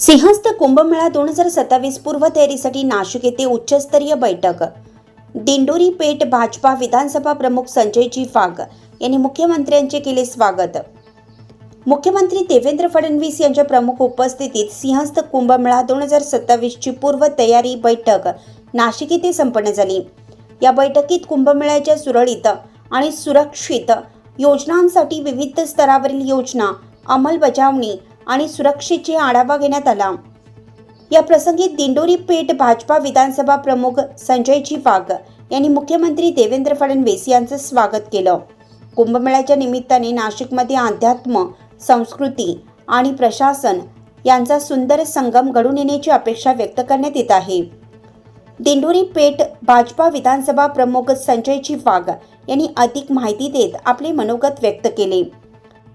सिंहस्थ कुंभमेळा दोन हजार सत्तावीस पूर्वतयारीसाठी नाशिक येथे उच्चस्तरीय बैठक. दिंडोरी पेठ भाजपा विधानसभा प्रमुख संजयजी वाघ यांनी मुख्यमंत्र्यांचे केले स्वागत. मुख्यमंत्री देवेंद्र फडणवीस यांच्या प्रमुख उपस्थितीत सिंहस्थ कुंभमेळा दोन हजार सत्तावीसची पूर्वतयारी बैठक नाशिक येथे संपन्न झाली. या बैठकीत कुंभमेळ्याच्या सुरळीत आणि सुरक्षित योजनांसाठी विविध स्तरावरील योजना अंमलबजावणी आणि सुरक्षेची आढावा घेण्यात आला. या प्रसंगी दिंडोरी पेठ भाजपा विधानसभा प्रमुख संजयजी वाघ यांनी मुख्यमंत्री देवेंद्र फडणवीस यांचं स्वागत केलं. कुंभमेळ्याच्या निमित्ताने नाशिकमध्ये अध्यात्म संस्कृती आणि प्रशासन यांचा सुंदर संगम घडून येण्याची अपेक्षा व्यक्त करण्यात येत आहे. दिंडोरी पेठ भाजपा विधानसभा प्रमुख संजयजी वाघ यांनी अधिक माहिती देत आपले मनोगत व्यक्त केले.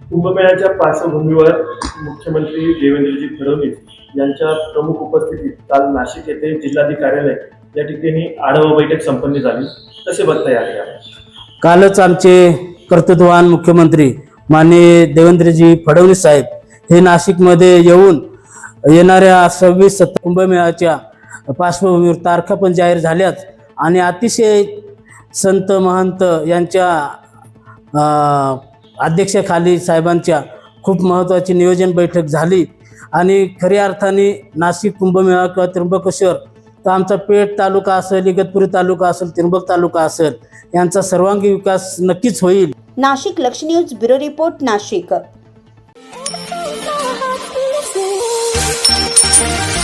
कुंभमेळ्याच्या पार्श्वभूमीवर मुख्यमंत्री देवेंद्रजी फडणवीस यांच्या प्रमुख उपस्थितीत काल नाशिक येथे जिल्हाधिकारी कार्यालय या ठिकाणी आढावा बैठक संपन्न झाली. कसे बघता या कालच आमचे कर्तृत्ववान मुख्यमंत्री माननीय देवेंद्रजी फडणवीस साहेब हे नाशिकमध्ये येऊन येणाऱ्या सव्वीस सत्ता कुंभमेळ्याच्या पार्श्वभूमीवर तारखा पण जाहीर झाल्याच आणि अतिशय संत महंत यांच्या अध्यक्षाखाली साहेबांच्या खूप महत्त्वाची नियोजन बैठक झाली आणि खऱ्या अर्थाने नाशिक कुंभमेळा किंवा त्र्यंबकेश्वर तर आमचा पेठ तालुका असेल इगतपुरी तालुका असेल त्र्यंबक तालुका असेल यांचा सर्वांगीण विकास नक्कीच होईल नाशिक लक्ष news bureau report Nashik Thank you.